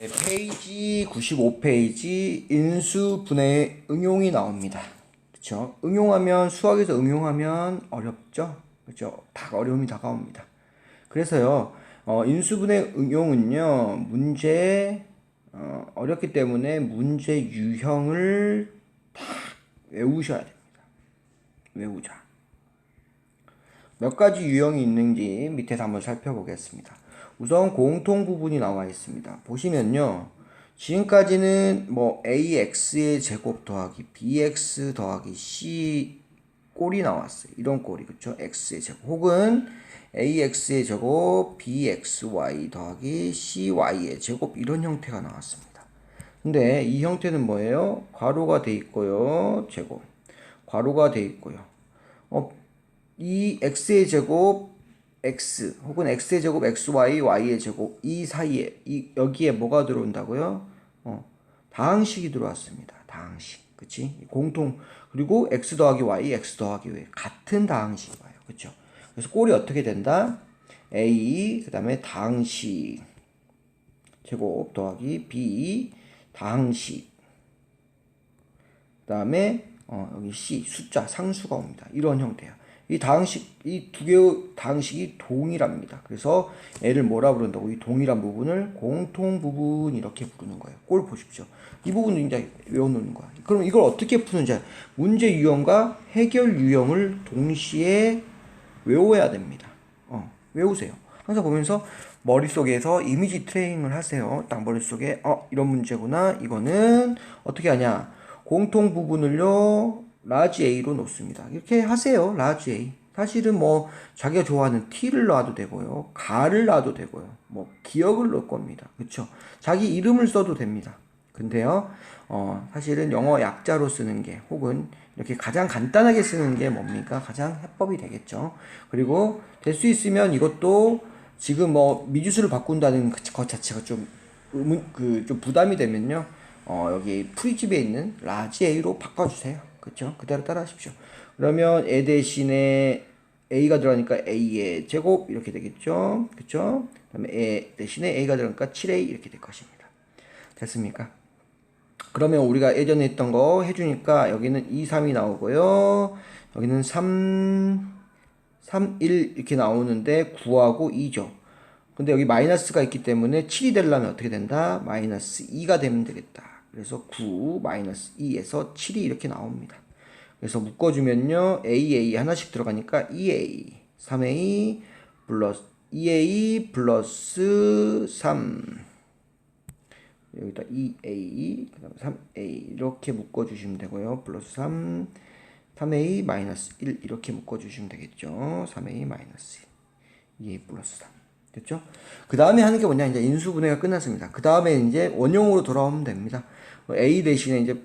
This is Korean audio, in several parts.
네, 페이지 95페이지 인수분해 응용이 나옵니다. 그렇죠? 응용하면 수학에서 응용하면 어렵죠? 그렇죠? 다 어려움이 다가옵니다. 그래서요. 어, 인수분해 응용은요. 문제 어, 어렵기 때문에 문제 유형을 다 외우셔야 됩니다. 외우자. 몇 가지 유형이 있는지 밑에서 한번 살펴보겠습니다. 우선 공통 부분이 나와 있습니다. 보시면요. 지금까지는 뭐 ax의 제곱 더하기 bx 더하기 c 꼴이 나왔어요. 이런 꼴이 그쵸? x의 제곱 혹은 ax의 제곱 bxy 더하기 cy의 제곱 이런 형태가 나왔습니다. 근데 이 형태는 뭐예요? 괄호가 돼 있고요. 제곱. 괄호가 돼 있고요. 어, 이 x의 제곱 x 혹은 x의 제곱 xy y의 제곱 이 사이에 이 여기에 뭐가 들어온다고요? 어, 다항식이 들어왔습니다. 다항식. 그치? 공통 그리고 x 더하기 y, x 더하기 y 같은 다항식이 와요. 그쵸? 그래서 꼴이 어떻게 된다? a 그 다음에 다항식 제곱 더하기 b 다항식 그 다음에 어, 여기 c 숫자 상수가 옵니다. 이런 형태야. 이 다항식 이 두 개의 다항식이 동일합니다. 그래서 얘를 뭐라 부른다고 이 동일한 부분을 공통 부분 이렇게 부르는 거예요. 꼴 보십시오. 이 부분을 이제 외워놓는 거야. 그럼 이걸 어떻게 푸는지 문제 유형과 해결 유형을 동시에 외워야 됩니다. 어, 외우세요. 항상 보면서 머릿속에서 이미지 트레이닝을 하세요. 딱 머릿속에 어 이런 문제구나. 이거는 어떻게 하냐? 공통 부분을요. 라지 A로 놓습니다. 이렇게 하세요. 라지 A. 사실은 뭐 자기가 좋아하는 T를 놔도 되고요. 가를 놔도 되고요. 뭐 기억을 넣을 겁니다. 그렇죠? 자기 이름을 써도 됩니다. 근데요. 어, 사실은 영어 약자로 쓰는 게 혹은 이렇게 가장 간단하게 쓰는 게 뭡니까? 가장 해법이 되겠죠. 그리고 될 수 있으면 이것도 지금 뭐 미주수를 바꾼다는 것 자체가 좀 의문 그 좀 부담이 되면요. 어, 여기 프리집에 있는 라지 A로 바꿔주세요. 그쵸? 그대로 따라 하십시오. 그러면 에 대신에 a가 들어가니까 a의 제곱 이렇게 되겠죠? 그쵸? 그다음에 에 대신에 a가 들어가니까 7a 이렇게 될 것입니다. 됐습니까? 그러면 우리가 예전에 했던 거 해주니까 여기는 2, 3이 나오고요. 여기는 3, 3, 1 이렇게 나오는데 9하고 2죠. 근데 여기 마이너스가 있기 때문에 7이 되려면 어떻게 된다? 마이너스 2가 되면 되겠다. 그래서 9 마이너스 2에서 7이 이렇게 나옵니다. 그래서 묶어주면요. A, A 하나씩 들어가니까 2A, 3A 플러스 2A 플러스 3 여기다 2A 그 다음 3A 이렇게 묶어주시면 되고요. 플러스 3 3A 마이너스 1 이렇게 묶어주시면 되겠죠. 3A 마이너스 2A 플러스 3 됐죠? 그 다음에 하는 게 뭐냐 이제 인수분해가 끝났습니다. 그 다음에 이제 원형으로 돌아오면 됩니다. A 대신에 이제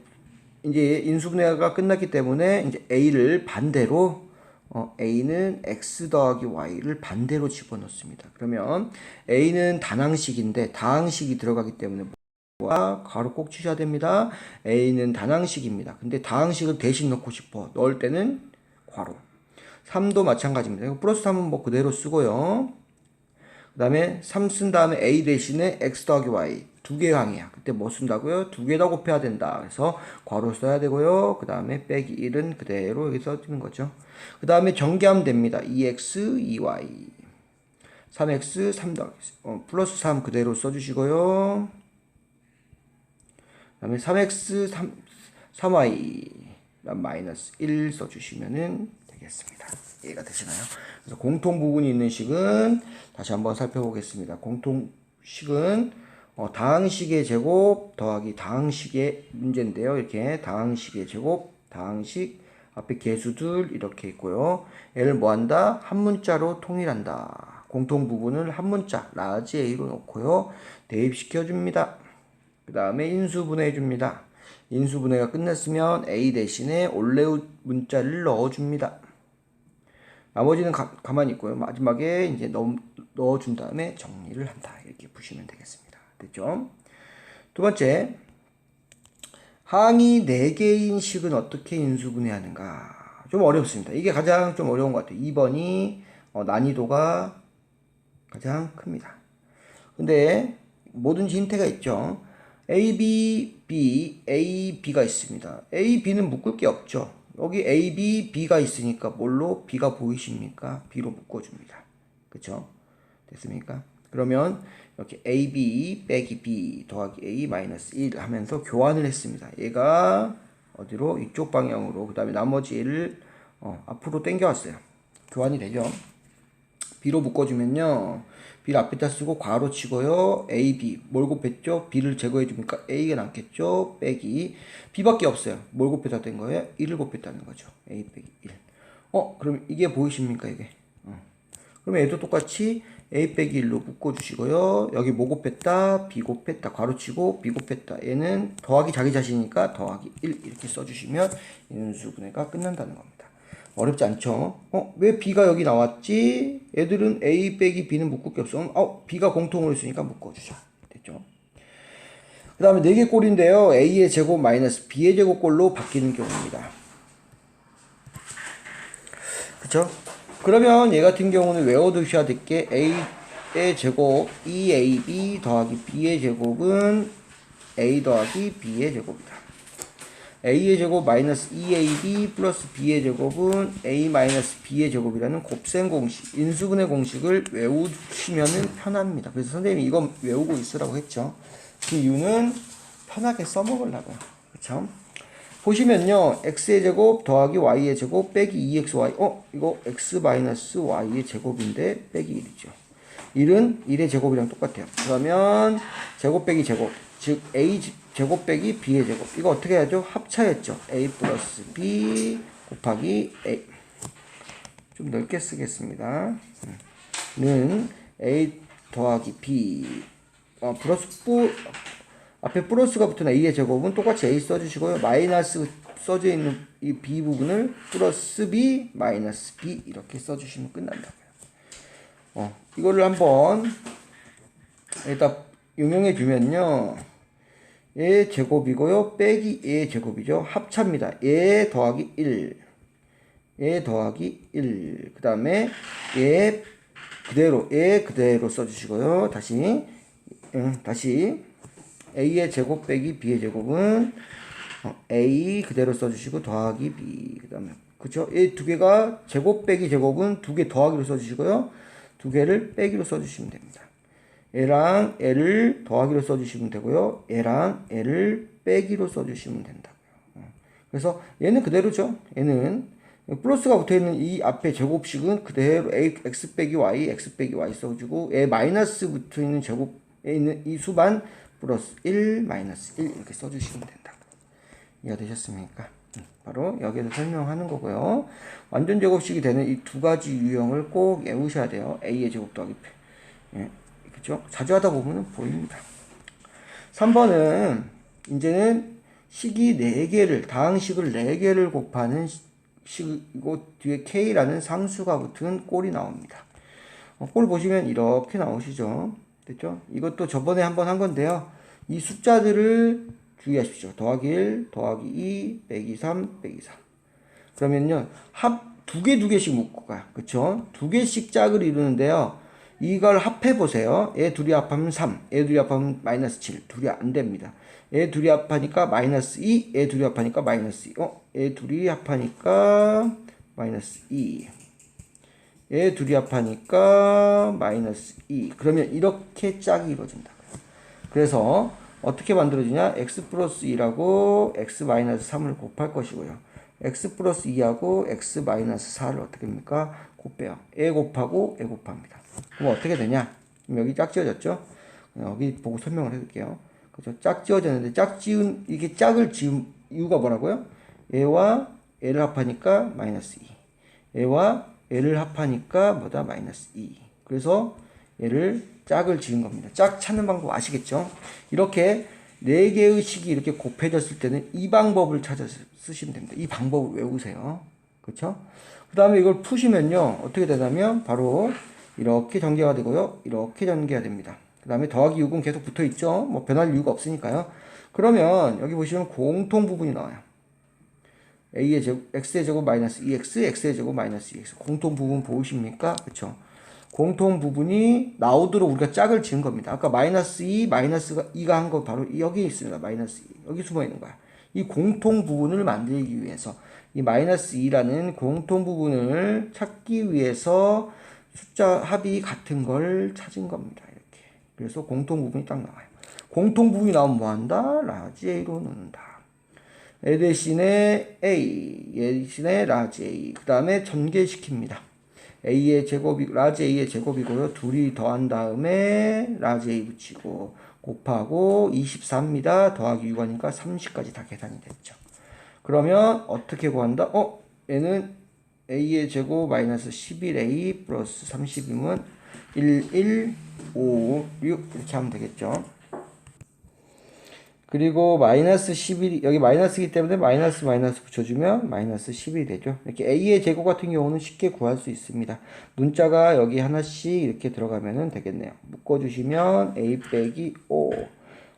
이제 인수분해가 끝났기 때문에 이제 A를 반대로 어, A는 X 더하기 Y를 반대로 집어넣습니다. 그러면 A는 단항식인데 다항식이 들어가기 때문에 와 가로 꼭 치셔야 됩니다. A는 단항식입니다. 근데 다항식을 대신 넣고 싶어. 넣을 때는 괄호. 3도 마찬가지입니다. 플러스 3은 뭐 그대로 쓰고요. 그 다음에 3 쓴 다음에 A 대신에 X 더하기 Y 두 개의 항이야. 그때 뭐 쓴다고요? 두개다 곱해야 된다. 그래서 괄호 써야 되고요. 그 다음에 빼기 1은 그대로 여기 써지는 거죠. 그 다음에 전개하면 됩니다. 2X, 2Y 3X, 3 더하기 어, 플러스 3 그대로 써주시고요. 그 다음에 3X, 3, 3Y 마이너스 1 써주시면 되겠습니다. 이해가 되시나요? 그래서 공통 부분이 있는 식은 다시 한번 살펴보겠습니다. 공통식은 어, 다항식의 제곱 더하기 다항식의 문제인데요. 이렇게 다항식의 제곱, 다항식 앞에 개수들 이렇게 있고요. 얘를 뭐 한다? 한 문자로 통일한다. 공통 부분을 한 문자 라지 A로 놓고요. 대입시켜 줍니다. 그 다음에 인수분해 줍니다. 인수분해가 끝났으면 A 대신에 올레우 문자를 넣어 줍니다. 나머지는 가, 가만히 있고요. 마지막에 이제 넣, 넣어준 다음에 정리를 한다. 이렇게 보시면 되겠습니다. 됐죠? 두 번째, 항이 4개인 식은 어떻게 인수분해하는가? 좀 어렵습니다. 이게 가장 좀 어려운 것 같아요. 2번이 어, 난이도가 가장 큽니다. 근데 뭐든지 힌트가 있죠. A, B, B, A, B가 있습니다. A, B는 묶을 게 없죠. 여기 A, B, B가 있으니까 뭘로 B가 보이십니까? B로 묶어줍니다. 그쵸? 됐습니까? 그러면 이렇게 A, B 빼기 B 더하기 A 마이너스 1 하면서 교환을 했습니다. 얘가 어디로? 이쪽 방향으로 그 다음에 나머지 얘를 어, 앞으로 당겨왔어요. 교환이 되죠. B로 묶어주면요. B를 앞에다 쓰고 괄호 치고요. A, B. 뭘 곱했죠? B를 제거해 주니까 A가 남겠죠? 빼기. B밖에 없어요. 뭘 곱해다 된 거예요? 1을 곱했다는 거죠. A 빼기 1. 어, 그럼 이게 보이십니까? 이게. 어. 그러면 얘도 똑같이 A 빼기 1로 묶어주시고요. 여기 뭐 곱했다? B 곱했다. 괄호 치고 B 곱했다. 얘는 더하기 자기 자신이니까 더하기 1 이렇게 써주시면 인수분해가 끝난다는 겁니다. 어렵지 않죠? 어? 왜 B가 여기 나왔지? 애들은 A 빼기 B는 묶을 게 없어. 어? B가 공통으로 있으니까 묶어주자. 됐죠? 그 다음에 4개 꼴인데요. A의 제곱 마이너스 B의 제곱 꼴로 바뀌는 경우입니다. 그쵸? 그러면 얘 같은 경우는 외워두셔야 될 게 A의 제곱 2AB 더하기 B의 제곱은 A 더하기 B의 제곱이다. a의 제곱 마이너스 2ab 플러스 b의 제곱은 a 마이너스 b의 제곱이라는 곱셈 공식, 인수분해 공식을 외우시면은 편합니다. 그래서 선생님이 이거 외우고 있으라고 했죠. 그 이유는 편하게 써먹으려고요. 그쵸? 보시면요. x의 제곱 더하기 y의 제곱 빼기 2xy. 어? 이거 x 마이너스 y의 제곱인데 빼기 1이죠. 1은 1의 제곱이랑 똑같아요. 그러면 제곱 빼기 제곱. 즉 a 제곱 빼기 b의 제곱. 이거 어떻게 해야죠? 합차했죠. a 플러스 b 곱하기 a. 좀 넓게 쓰겠습니다. 는 a 더하기 b 어, 플러스 4 앞에 플러스가 붙은 a의 제곱은 똑같이 a 써주시고요. 마이너스 써져 있는 이 b 부분을 플러스 b 마이너스 b 이렇게 써주시면 끝난다고요. 어, 이거를 한번 여기다 응용해 주면요. 의 제곱이고요. 빼기 의 제곱이죠. 합차입니다. 예 더하기 1. 예 더하기 1. 그 다음에 예 그대로 예 그대로 써주시고요. 다시 음, 다시 a의 제곱 빼기 b의 제곱은 어, a 그대로 써주시고 더하기 b 그 다음에 그쵸? 이 두 개가 제곱 빼기 제곱은 두 개 더하기로 써주시고요. 두 개를 빼기로 써주시면 됩니다. 얘랑 얘를 더하기로 써주시면 되고요. 얘랑 얘를 빼기로 써주시면 된다고요. 어. 그래서 얘는 그대로죠. 얘는 플러스가 붙어있는 이 앞에 제곱식은 그대로 a, x 빼기 y, x 빼기 y 써주고 얘 마이너스 붙어있는 제곱에 있는 이 수반 플러스 1, 마이너스 1 이렇게 써주시면 된다. 이해가 되셨습니까? 음, 바로 여기에서 설명하는 거고요. 완전 제곱식이 되는 이 두 가지 유형을 꼭 외우셔야 돼요. a의 제곱 더하기. 예. 그죠? 자주 하다 보면 보입니다. 3번은 이제는 식이 4개를 다항식을 4개를 곱하는 식이고 뒤에 k라는 상수가 붙은 꼴이 나옵니다. 어, 꼴 보시면 이렇게 나오시죠. 됐죠? 이것도 저번에 한번 한 건데요. 이 숫자들을 주의하십시오. 더하기 1, 더하기 2, 빼기 3, 빼기 4. 그러면요. 합 두 개 두 개씩 묶고 가요. 그쵸? 두 개씩 짝을 이루는데요. 이걸 합해 보세요. 얘 둘이 합하면 3, 얘 둘이 합하면 마이너스 7. 둘이 안 됩니다. 얘 둘이 합하니까 마이너스 2, 얘 둘이 합하니까 마이너스 2. 어? 얘 둘이 합하니까 마이너스 2. 얘 둘이 합하니까 마이너스 2. 그러면 이렇게 짝이 이루어진다. 그래서 어떻게 만들어지냐? x 플러스 2라고 x 마이너스 3을 곱할 것이고요. x 플러스 2하고 x 마이너스 4를 어떻게 합니까? 곱해요. a 곱하고 a 곱합니다. 그럼 어떻게 되냐? 여기 짝 지어졌죠? 여기 보고 설명을 해줄게요. 그죠? 짝 지어졌는데 짝 지은 이게 짝을 지은 이유가 뭐라고요? 얘와 얘를 합하니까 마이너스 2. 얘와 얘를 합하니까 뭐다? 마이너스 2. 그래서 얘를 짝을 지은 겁니다. 짝 찾는 방법 아시겠죠? 이렇게 네 개의 식이 이렇게 곱해졌을 때는 이 방법을 찾아서 쓰시면 됩니다. 이 방법을 외우세요. 그렇죠? 그 다음에 이걸 푸시면요. 어떻게 되냐면 바로 이렇게 전개가 되고요. 이렇게 전개가 됩니다. 그 다음에 더하기 6은 계속 붙어 있죠. 뭐 변할 이유가 없으니까요. 그러면 여기 보시면 공통 부분이 나와요. A의 제곱, x의 제곱 마이너스 2x, x의 제곱 마이너스 2x. 공통 부분 보이십니까? 그쵸? 공통 부분이 나오도록 우리가 짝을 지은 겁니다. 아까 마이너스 2, 마이너스 2가 한 거 바로 여기 있습니다. 마이너스 2. 여기 숨어 있는 거야. 이 공통 부분을 만들기 위해서 이 마이너스 2라는 공통 부분을 찾기 위해서 숫자 합이 같은 걸 찾은 겁니다. 이렇게. 그래서 공통 부분이 딱 나와요. 공통 부분이 나오면 뭐 한다? 라지 A로 넣는다. A 대신에 A, A 대신에 라지 A. 그 다음에 전개시킵니다. A의 제곱이, 라지 A의 제곱이고요. 둘이 더한 다음에 라지 A 붙이고 곱하고 24입니다. 더하기 6하니까 30까지 다 계산이 됐죠. 그러면 어떻게 구한다? 어? 얘는 A의 제곱 마이너스 11A 플러스 30이면 1, 1, 5, 6 이렇게 하면 되겠죠. 그리고 마이너스 11이 여기 마이너스이기 때문에 마이너스 마이너스 붙여주면 마이너스 10이 되죠. 이렇게 a의 제곱 같은 경우는 쉽게 구할 수 있습니다. 문자가 여기 하나씩 이렇게 들어가면 되겠네요. 묶어주시면 a 빼기 5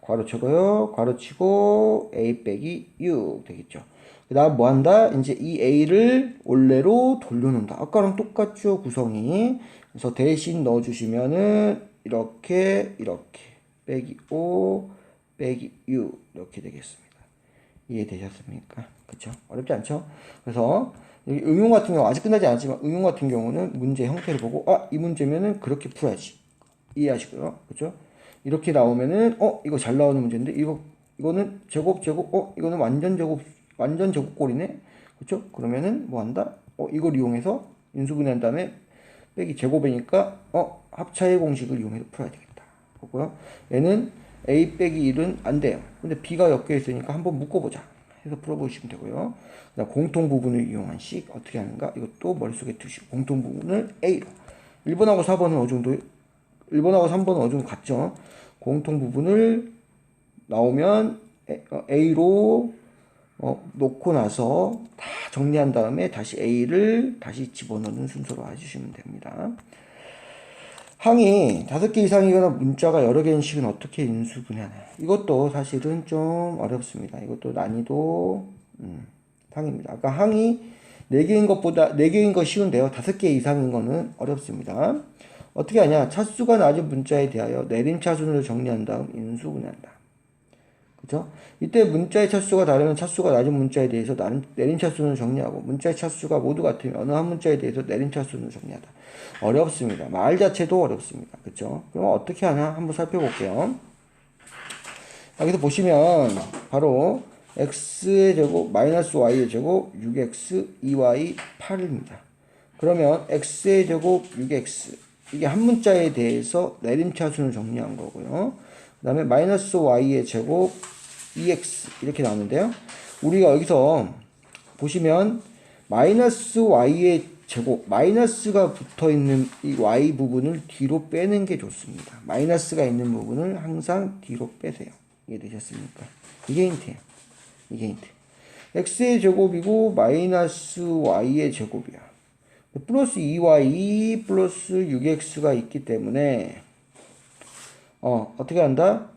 괄호 쳐고요. 괄호 치고 a 빼기 6 되겠죠. 그 다음 뭐 한다? 이제 이 a를 원래로 돌려놓는다. 아까랑 똑같죠 구성이. 그래서 대신 넣어주시면은 이렇게 이렇게 빼기 5 빼기 6 이렇게 되겠습니다. 이해되셨습니까? 그쵸? 어렵지 않죠? 그래서 여기 응용 같은 경우 아직 끝나지 않았지만 응용 같은 경우는 문제 형태를 보고 아 이 문제면은 그렇게 풀어야지 이해하시고요. 그쵸? 이렇게 나오면은 어 이거 잘 나오는 문제인데 이거 이거는 제곱 제곱 어 이거는 완전 제곱 완전 제곱꼴이네. 그쵸? 그러면은 뭐 한다? 어 이걸 이용해서 인수분해한 다음에 빼기 제곱이니까 어 합차의 공식을 이용해서 풀어야 되겠다. 그고요. 얘는 a 빼기 1은 안 돼요. 근데 b가 엮여 있으니까 한번 묶어보자. 해서 풀어보시면 되고요. 공통 부분을 이용한 식 어떻게 하는가? 이것도 머릿속에 두시고 공통 부분을 a로 1번하고 4번은 어느 정도 1번하고 3번은 어느 정도 같죠? 공통 부분을 나오면 a로 어, 놓고 나서 다 정리한 다음에 다시 a를 다시 집어넣는 순서로 해주시면 됩니다. 항이 다섯 개 이상이거나 문자가 여러 개인 식은 어떻게 인수 분해하냐. 이것도 사실은 좀 어렵습니다. 이것도 난이도 음, 항입니다. 아까 항이 네 개인 것보다 네 개인 거 쉬운데요. 다섯 개 이상인 거는 어렵습니다. 어떻게 하냐? 차수가 낮은 문자에 대하여 내림 차순으로 정리한 다음 인수 분해한다. 그죠? 이때 문자의 차수가 다르면 차수가 낮은 문자에 대해서 내림 차순을 정리하고 문자의 차수가 모두 같으면 어느 한 문자에 대해서 내림 차순을 정리하다. 어렵습니다. 말 자체도 어렵습니다. 그쵸? 그럼 어떻게 하나 한번 살펴볼게요. 여기서 보시면 바로 x의 제곱 마이너스 y의 제곱 6x 2y 8입니다. 그러면 x의 제곱 6x 이게 한 문자에 대해서 내림차순을 정리한 거고요. 그 다음에 마이너스 y의 제곱 2x 이렇게 나오는데요. 우리가 여기서 보시면 마이너스 y의 제곱 마이너스가 붙어 있는 이 y 부분을 뒤로 빼는 게 좋습니다. 마이너스가 있는 부분을 항상 뒤로 빼세요. 이해되셨습니까? 이게 힌트예요. 이게 힌트. x의 제곱이고 마이너스 y의 제곱이야. 플러스 2y 플러스 6x가 있기 때문에 어 어떻게 한다?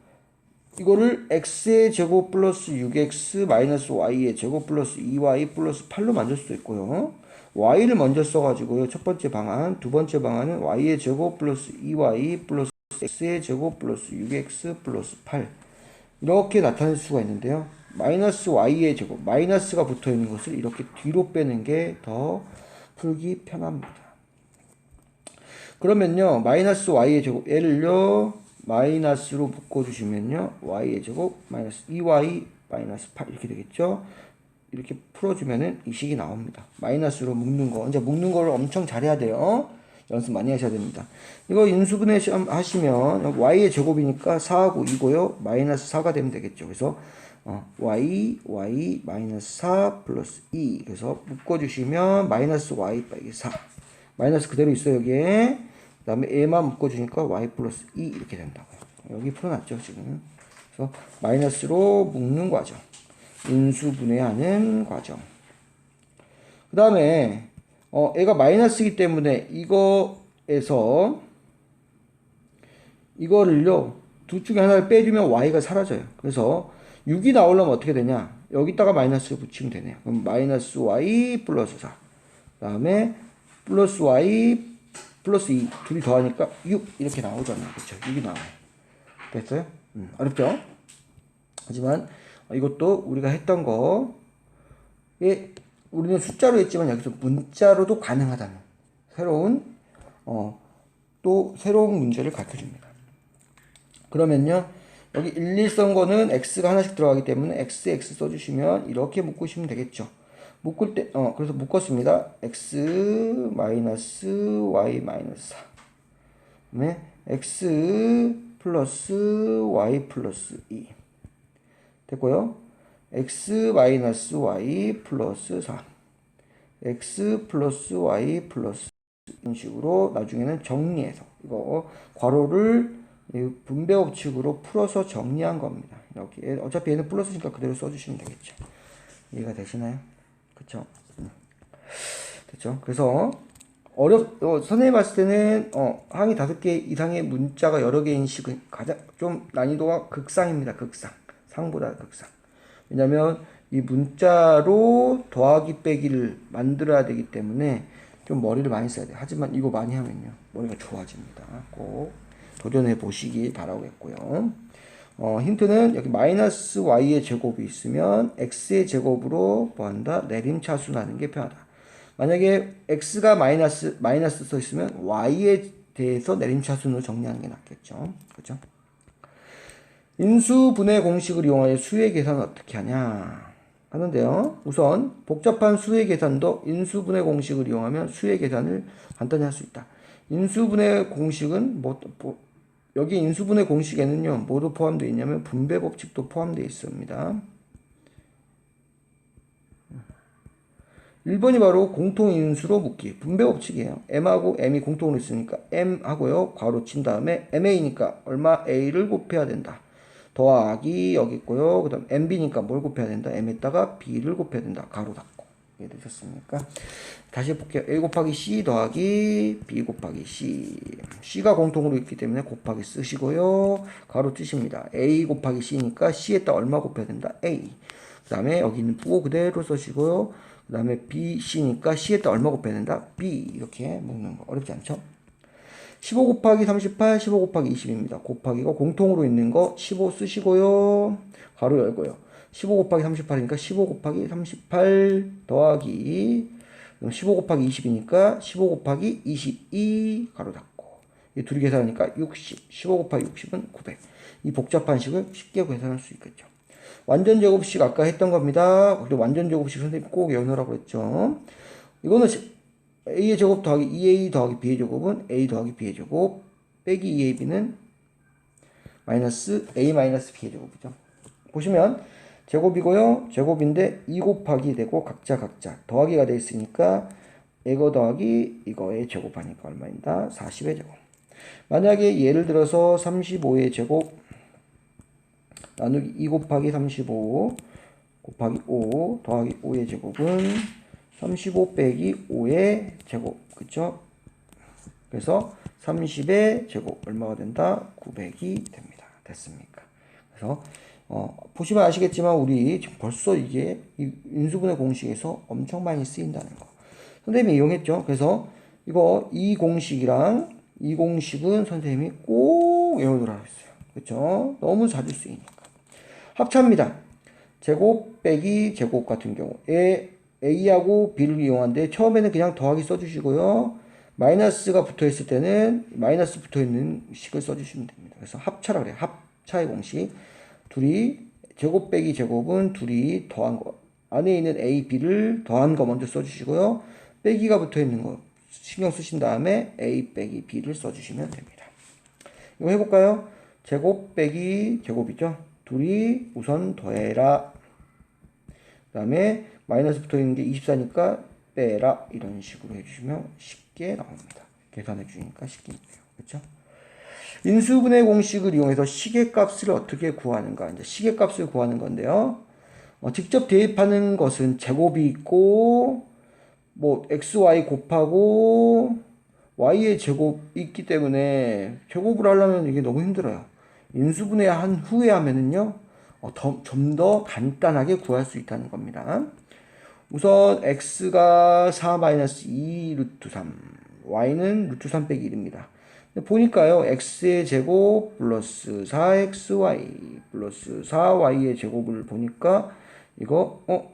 이거를 x의 제곱 플러스 6x 마이너스 y의 제곱 플러스 2y 플러스 8로 만들 수도 있고요. y를 먼저 써가지고요. 첫 번째 방안, 두 번째 방안은 y의 제곱 플러스 2y 플러스 x의 제곱 플러스 6x 플러스 8 이렇게 나타낼 수가 있는데요. 마이너스 y의 제곱, 마이너스가 붙어 있는 것을 이렇게 뒤로 빼는 게 더 풀기 편합니다. 그러면요, 마이너스 y의 제곱, 얘를요, 마이너스로 묶어주시면요, y의 제곱, 마이너스 2y, 마이너스 8 이렇게 되겠죠. 이렇게 풀어주면은 이 식이 나옵니다. 마이너스로 묶는 거. 이제 묶는 거를 엄청 잘해야 돼요. 연습 많이 하셔야 됩니다. 이거 인수분해 하시면 y의 제곱이니까 4하고 2고요. 마이너스 4가 되면 되겠죠. 그래서 어, y, y, 마이너스 4 플러스 2. 그래서 묶어주시면 마이너스 y 빼기 4. 마이너스 그대로 있어요, 여기에. 그 다음에 a만 묶어주니까 y 플러스 2 이렇게 된다고요. 여기 풀어놨죠, 지금. 그래서 마이너스로 묶는 과정. 인수분해하는 과정. 그 다음에 어, 얘가 마이너스이기 때문에 이거에서 이거를요 둘 중에 하나를 빼주면 y가 사라져요. 그래서 6이 나오려면 어떻게 되냐? 여기다가 마이너스를 붙이면 되네요. 그럼 마이너스 y 플러스 4. 그 다음에 플러스 y 플러스 2 둘이 더하니까 6 이렇게 나오잖아요. 그렇죠? 6이 나와요. 됐어요? 음, 어렵죠? 하지만 이것도 우리가 했던 거에 우리는 숫자로 했지만 여기서 문자로도 가능하다는 새로운 어, 또 새로운 문제를 가르쳐 줍니다. 그러면요. 여기 일일선 거는 x가 하나씩 들어가기 때문에 x x 써주시면 이렇게 묶으시면 되겠죠. 묶을 때, 어, 그래서 묶었습니다. x 마이너스 y 마이너스 4. 그다음에 x 플러스 y 플러스 2. 됐고요. x 마이너스 y 플러스 4. x 플러스 y 플러스 이런 식으로 나중에는 정리해서 이거 괄호를 이 분배 법칙으로 풀어서 정리한 겁니다. 이렇게 어차피 얘는 플러스니까 그대로 써주시면 되겠죠. 이해가 되시나요? 그쵸? 음. 됐죠? 그래서 어렵 어, 선생님 봤을 때는 어, 항이 다섯 개 이상의 문자가 여러 개인 식은 가장 좀 난이도가 극상입니다. 극상 상보다 극상. 왜냐하면 이 문자로 더하기 빼기를 만들어야 되기 때문에 좀 머리를 많이 써야 돼요. 하지만 이거 많이 하면요 머리가 좋아집니다. 꼭 도전해 보시기 바라겠고요. 어, 힌트는 여기 마이너스 y의 제곱이 있으면 x의 제곱으로 뭐한다? 내림차수 나는 게 편하다. 만약에 x가 마이너스 마이너스 써 있으면 y에 대해서 내림차순으로 정리하는 게 낫겠죠. 그죠? 인수분해 공식을 이용하여 수의 계산을 어떻게 하냐 하는데요. 우선 복잡한 수의 계산도 인수분해 공식을 이용하면 수의 계산을 간단히 할 수 있다. 인수분해 공식은 뭐, 뭐 여기 인수분해 공식에는요 뭐도 포함되어 있냐면 분배 법칙도 포함되어 있습니다. 1번이 바로 공통인수로 묶기 분배 법칙이에요. m하고 m이 공통으로 있으니까 m하고요 괄호 친 다음에 ma니까 얼마 a를 곱해야 된다. 더하기 여기 있고요. 그 다음 mb니까 뭘 곱해야 된다. m에다가 b를 곱해야 된다. 가로 닫고 이해되셨습니까? 다시 볼게요. a 곱하기 c 더하기 b 곱하기 c c가 공통으로 있기 때문에 곱하기 쓰시고요. 가로 뜨십니다. a 곱하기 c니까 c에다 얼마 곱해야 된다. a 그 다음에 여기 있는 부호 그대로 쓰시고요. 그 다음에 b, c니까 c에다 얼마 곱해야 된다. b 이렇게 묶는 거 어렵지 않죠? 15 곱하기 38, 15 곱하기 20입니다. 곱하기가 공통으로 있는 거 15 쓰시고요. 가로 열고요. 15 곱하기 38이니까 15 곱하기 38 더하기 15 곱하기 20이니까 15 곱하기 22 가로 닫고 이 둘이 계산하니까 60, 15 곱하기 60은 900. 이 복잡한 식을 쉽게 계산할 수 있겠죠. 완전 제곱식 아까 했던 겁니다. 그리고 완전 제곱식 선생님 꼭 외우느라고 했죠. 이거는 a의 제곱 더하기 2a 더하기 b의 제곱은 a 더하기 b의 제곱 빼기 2ab는 마이너스 a 마이너스 b의 제곱이죠. 보시면 제곱이고요. 제곱인데 2 곱하기 되고 각자 각자 더하기가 돼 있으니까 이거 더하기 이거의 제곱하니까 얼마입니다. 40의 제곱. 만약에 예를 들어서 35의 제곱 나누기 2 곱하기 35 곱하기 5 더하기 5의 제곱은 35 빼기 5의 제곱 그쵸? 그래서 30의 제곱 얼마가 된다? 900이 됩니다. 됐습니까? 그래서 어, 보시면 아시겠지만 우리 지금 벌써 이게 인수분해 공식에서 엄청 많이 쓰인다는 거. 선생님이 이용했죠. 그래서 이거 이 공식이랑 이 공식은 선생님이 꼭 외우더라 했어요. 그렇죠? 너무 자주 쓰이니까. 합차입니다. 제곱 빼기 제곱 같은 경우에 A하고 B를 이용하는데 처음에는 그냥 더하기 써주시고요. 마이너스가 붙어 있을 때는 마이너스 붙어 있는 식을 써주시면 됩니다. 그래서 합차라 그래요. 합차의 공식. 둘이 제곱 빼기 제곱은 둘이 더한 거. 안에 있는 A, B를 더한 거 먼저 써주시고요. 빼기가 붙어 있는 거 신경 쓰신 다음에 A 빼기 B를 써주시면 됩니다. 이거 해볼까요? 제곱 빼기 제곱이죠. 둘이 우선 더해라. 그 다음에 마이너스 붙어 있는 게 24니까 빼라. 이런 식으로 해주시면 쉽게 나옵니다. 계산해 주니까 쉽게 나요. 그렇죠? 인수분해 공식을 이용해서 시계값을 어떻게 구하는가? 이제 시계값을 구하는 건데요. 어, 직접 대입하는 것은 제곱이 있고 뭐 xy 곱하고 y의 제곱 있기 때문에 제곱을 하려면 이게 너무 힘들어요. 인수분해 한 후에 하면은요, 어, 좀더 간단하게 구할 수 있다는 겁니다. 우선 x가 4-2 루트 3, y는 루트 3 빼기 1입니다. 보니까요, x의 제곱 플러스 4xy 플러스 4y의 제곱을 보니까 이거 어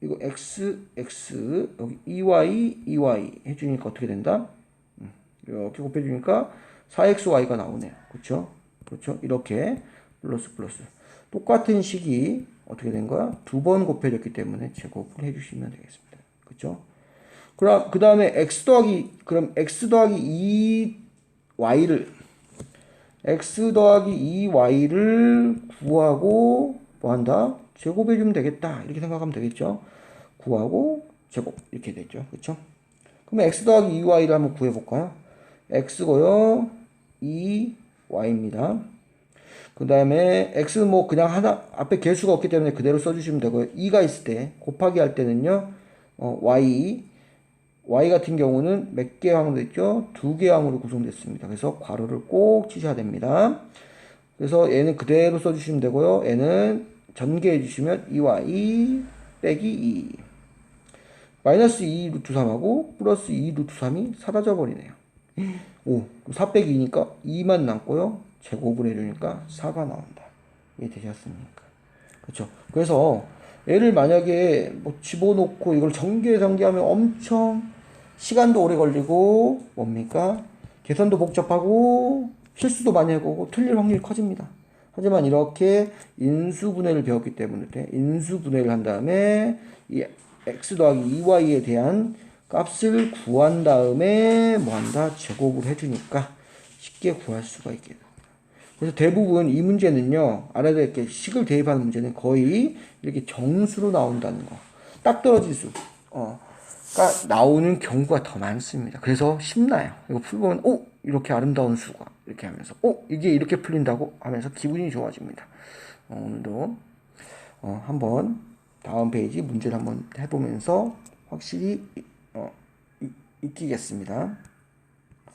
이거 x x 여기 2y 2y 해주니까 어떻게 된다? 음, 이렇게 곱해주니까 4xy가 나오네요. 그렇죠? 그렇죠? 이렇게 플러스 플러스 똑같은 식이 어떻게 된 거야? 두 번 곱해졌기 때문에 제곱을 해주시면 되겠습니다. 그렇죠? 그럼 그 다음에 x 더하기 그럼 x 더하기 2y를 x 더하기 2y를 구하고 뭐 한다? 제곱해 주면 되겠다. 이렇게 생각하면 되겠죠? 구하고 제곱 이렇게 되죠. 그렇죠? 그럼 x 더하기 2y를 한번 구해 볼까요? x고요. 2y입니다. 그 다음에 x 뭐 그냥 하나 앞에 개수가 없기 때문에 그대로 써주시면 되고요. 2가 있을 때 곱하기 할 때는요. 어, y y 같은 경우는 몇 개 항으로 있죠? 두 개 항으로 구성됐습니다. 그래서 괄호를 꼭 치셔야 됩니다. 그래서 얘는 그대로 써주시면 되고요. 얘는 전개해 주시면 2y 빼기 2 마이너스 2 루트 3하고 플러스 2 루트 3이 사라져 버리네요. 오, 4 빼기 2니까 2만 남고요. 제곱을 해주니까 4가 나온다. 이해 되셨습니까? 그렇죠. 그래서 얘를 만약에 뭐 집어넣고 이걸 전개 전개하면 엄청 시간도 오래 걸리고 뭡니까? 계산도 복잡하고 실수도 많이 하고 틀릴 확률이 커집니다. 하지만 이렇게 인수분해를 배웠기 때문에 인수분해를 한 다음에 이 x 더하기 2y에 대한 값을 구한 다음에 뭐 한다? 제곱을 해주니까 쉽게 구할 수가 됩니다. 그래서 대부분 이 문제는요, 알아야 될 게 식을 대입하는 문제는 거의 이렇게 정수로 나온다는 거. 딱 떨어질 수, 어, 가 나오는 경우가 더 많습니다. 그래서 쉽나요. 이거 풀보면, 오! 이렇게 아름다운 수가. 이렇게 하면서, 오! 이게 이렇게 풀린다고 하면서 기분이 좋아집니다. 어, 오늘도, 어, 한번, 다음 페이지 문제를 한번 해보면서 확실히, 어, 익히겠습니다.